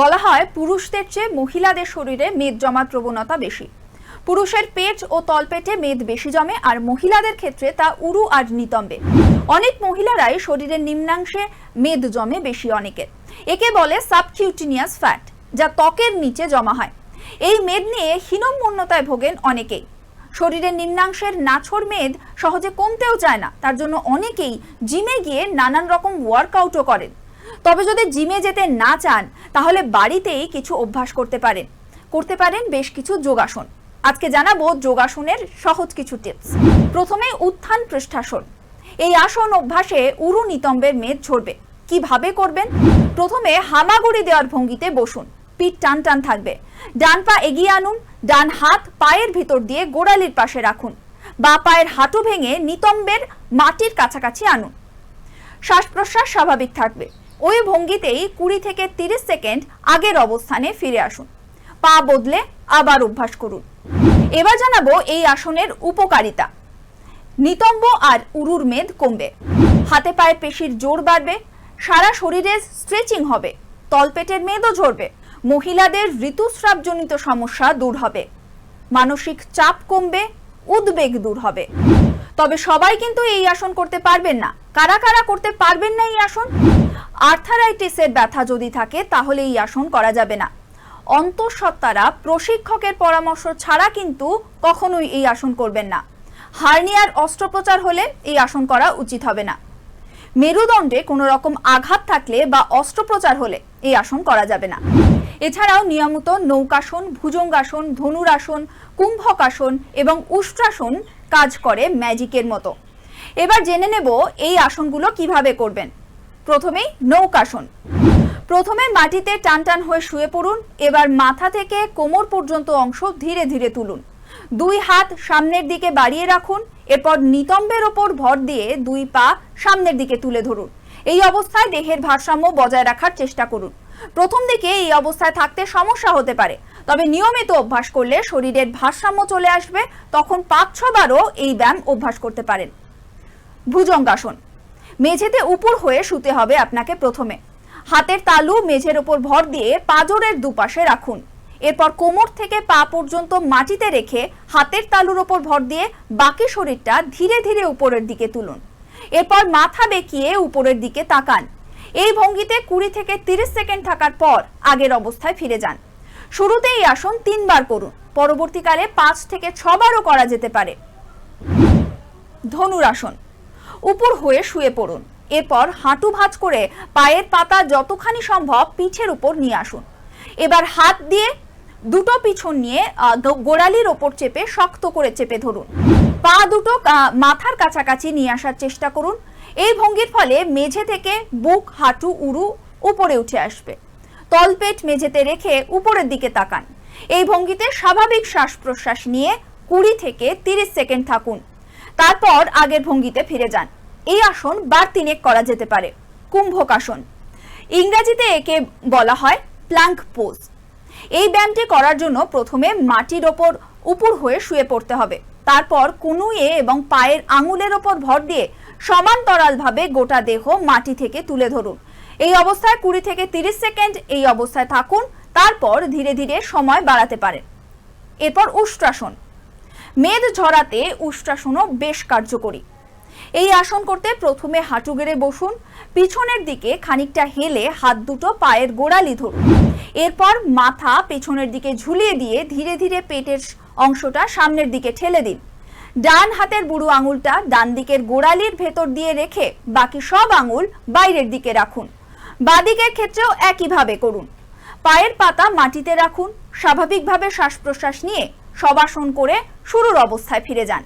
বলা হয়, পুরুষদের চেয়ে মহিলাদের শরীরে মেদ জমার প্রবণতা বেশি। পুরুষের পেট ও তলপেটে মেদ বেশি জমে, আর মহিলাদের ক্ষেত্রে তা উরু আর নিতম্বে। অনেক মহিলারাই শরীরের নিম্নাংশে মেদ জমে বেশি অনেকের। একে বলে সাবকিউটিনিয়াস ফ্যাট, যা ত্বকের নিচে জমা হয়। এই মেদ নিয়ে হীনম্মন্যতায় ভোগেন অনেকেই। শরীরের নিম্নাংশের নাছর মেদ সহজে কমতেও চায় না, তার জন্য অনেকেই জিমে গিয়ে নানান রকম ওয়ার্কআউটও করেন। তবে যদি জিমে যেতে না চান, তাহলে বাড়িতেই কিছু অভ্যাস করতে পারেন। করতে পারেন বেশ কিছু যোগাসন। আজকে জানাব যোগাসনের সহজ কিছু টিপস প্রথমে উত্থান পৃষ্ঠাসন। এই আসন অভ্যাসে উরু নিতম্বের মেদ ঝরবে। কীভাবে করবেন? প্রথমে হামাগুড়ি দেওয়ার ভঙ্গিতে বসুন। পিঠ টান টান থাকবে। ডান পা এগিয়ে আনুন, ডান হাত পায়ের ভিতর দিয়ে গোড়ালির পাশে রাখুন। বা পায়ের হাঁটু ভেঙে নিতম্বের মাটির কাছাকাছি আনুন। শ্বাস প্রশ্বাস স্বাভাবিক থাকবে। ওই ভঙ্গিতেই কুড়ি থেকে তিরিশ সেকেন্ড আগের অবস্থানে ফিরে আসুন। পা বদলে আবার অভ্যাস করুন। এবার জানাব এই আসনের উপকারিতা। নিতম্ব আর উরুর মেদ কমবে। হাতে পায়ে পেশির জোর বাড়বে। সারা শরীরে স্ট্রেচিং হবে। তলপেটের মেদও ঝরবে। মহিলাদের ঋতুস্রাবজনিত সমস্যা দূর হবে। মানসিক চাপ কমবে, উদ্বেগ দূর হবে। তবে সবাই কিন্তু এই আসন করতে পারবেন না। কারা কারা করতে পারবেন না এই আসন? আর্থারাইটিসের ব্যথা যদি থাকে, তাহলে এই আসন করা যাবে না। অন্তঃসত্ত্বারা প্রশিক্ষকের পরামর্শ ছাড়া কিন্তু কখনোই এই আসন করবেন না। হার্নিয়ার অস্ত্রোপচার হলে এই আসন করা উচিত হবে না। মেরুদণ্ডে কোনো রকম আঘাত থাকলে বা অস্ত্রোপচার হলে এই আসন করা যাবে না। এছাড়াও নিয়মিত নৌকাসন, ভুজঙ্গাসন, ধনুরাসন, কুম্ভকাসন এবং উষ্ট্রাসন কাজ করে ম্যাজিকের মতো। এবার জেনে নেব এই আসনগুলো কীভাবে করবেন। প্রথমেই নৌকাসন প্রথমে মাটিতে টান টান হয়ে শুয়ে পড়ুন, এবার মাথা থেকে কোমর পর্যন্ত অংশ ধীরে ধীরে তুলুন। দুই হাত সামনের দিকে বাড়িয়ে রাখুন, এরপর নিতম্বের ওপর ভর দিয়ে দুই পা সামনের দিকে তুলে ধরুন। এই অবস্থায় দেহের ভারসাম্য বজায় রাখার চেষ্টা করুন। প্রথম দিকে এই অবস্থায় থাকতে সমস্যা হতে পারে, তবে নিয়মিত অভ্যাস করলে শরীরের ভারসাম্য চলে আসবে, তখন পাঁচ ছবারও এই ব্যায়াম অভ্যাস করতে পারেন। ভুজঙ্গাসন। মেঝেতে উপর হয়ে শুতে হবে আপনাকে প্রথমে। হাতের তালু মেঝের ওপর ভর দিয়ে পাজরের দুপাশে রাখুন। এরপর কোমর থেকে পা পর্যন্ত মাটিতে রেখে হাতের তালুর ওপর ভর দিয়ে বাকি শরীরটা ধীরে ধীরে উপরের দিকে তুলুন। এরপর মাথা বেঁকিয়ে উপরের দিকে তাকান। এই ভঙ্গিতে কুড়ি থেকে তিরিশ সেকেন্ড থাকার পর আগের অবস্থায় ফিরে যান। শুরুতে এই আসন তিনবার করুন। পরবর্তীকালে পাঁচ থেকে ছবারও করা যেতে পারে। ধনুরাসন উপর হয়ে শুয়ে পড়ুন। এরপর হাঁটু ভাঁজ করে পায়ের পাতা যতখানি সম্ভব পিঠের উপর নিয়ে আসুন। এবার হাত দিয়ে দুটো পিছন নিয়ে গোড়ালির ওপর চেপে শক্ত করে চেপে ধরুন। পা দুটো মাথার কাছাকাছি নিয়ে আসার চেষ্টা করুন। এই ভঙ্গির ফলে মেঝে থেকে বুক, হাঁটু, উরু উপরে উঠে আসবে। তলপেট মেঝেতে রেখে উপরের দিকে তাকান। এই ভঙ্গিতে স্বাভাবিক শ্বাস প্রশ্বাস নিয়ে কুড়ি থেকে তিরিশ সেকেন্ড থাকুন। তারপর আগের ভঙ্গিতে ফিরে যান। এই আসন বার তিনেক করা যেতে পারে। কুম্ভকাসন। ইংরেজিতে একে বলা হয় প্ল্যাঙ্ক পোজ। এই ব্যায়ামটি করার জন্য প্রথমে মাটির ওপর উপর হয়ে শুয়ে পড়তে হবে। তারপর কুনুয়ে এবং পায়ের আঙুলের ওপর ভর দিয়ে সমান্তরালভাবে গোটা দেহ মাটি থেকে তুলে ধরুন। এই অবস্থায় কুড়ি থেকে তিরিশ সেকেন্ড এই অবস্থায় থাকুন। তারপর ধীরে ধীরে সময় বাড়াতে পারেন। এরপর উষ্ট্রাসন। মেদ ঝরাতে উষ্ট্রাসনও বেশ কার্যকরী। এই আসন করতে প্রথমে হাঁটু গেড়ে বসুন, পিছনের দিকে খানিকটা হেলে হাত দুটো পায়ের গোড়ালি ধরুন। এরপর মাথা পেছনের দিকে ঝুলিয়ে দিয়ে ধীরে ধীরে পেটের অংশটা সামনের দিকে ঠেলে দিন। ডান হাতের বুড়ো আঙুলটা ডান দিকের গোড়ালির ভেতর দিয়ে রেখে বাকি সব আঙুল বাইরের দিকে রাখুন। বাদিকের ক্ষেত্রেও একইভাবে করুন। পায়ের পাতা মাটিতে রাখুন। স্বাভাবিকভাবে শ্বাস প্রশ্বাস নিয়ে সবাসন করে শুরুর অবস্থায় ফিরে যান।